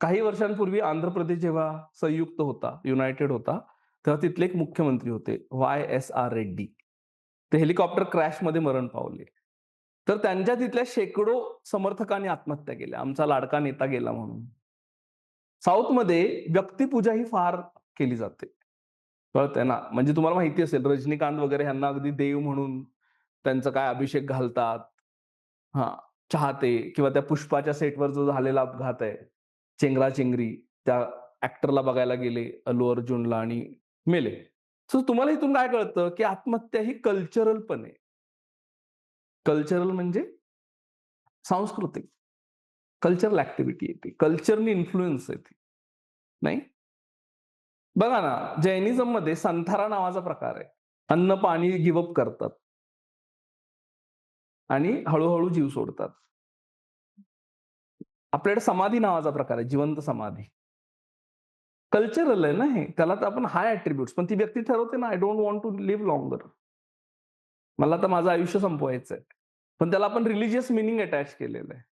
काही वर्षांपूर्वी आंध्र प्रदेश जेव्हा संयुक्त होता, युनायटेड होता, तेव्हा तिथले एक मुख्यमंत्री होते वाय एस आर रेड्डी. ते हेलिकॉप्टर क्रॅशमध्ये मरण पावले. तर त्यांच्या तिथल्या शेकडो समर्थकांनी आत्महत्या केल्या. आमचा लाडका नेता गेला म्हणून. साऊथमध्ये व्यक्तिपूजा ही फार केली जाते. कळते ना? म्हणजे तुम्हाला माहिती असेल रजनीकांत वगैरे ह्यांना अगदी देव म्हणून त्यांचा काय अभिषेक घालतात. हा चाहते किंवा त्या पुष्पाच्या सेटवर जो झालेला अपघात आहे, चेंगराचेंगरी त्या ऍक्टरला बघायला गेले अल्लू अर्जुनला आणि मेले. सो तुम्हाला इथून काय कळतं, की आत्महत्या ही कल्चरल पण आहे. कल्चरल म्हणजे सांस्कृतिक. कल्चरल ऍक्टिव्हिटी आहे ती. कल्चरनी इन्फ्लुएन्स आहे ती. नाही? बघा ना, जैनिझममध्ये संथारा नावाचा प्रकार आहे. अन्न, पाणी गिवअप करतात. आणि हळूहळू जीव सोडतात. आपल्याकडे समाधी नावाचा प्रकार आहे, जिवंत समाधी. कल्चरल आहे ना हे. त्याला तर आपण हाय ऍट्रिब्यूट पण ती व्यक्ती ठरवते ना, I don't want to live longer. मला तर माझं आयुष्य संपवायचं आहे. पण त्याला आपण रिलिजियस मीनिंग अटॅच केलेलं आहे.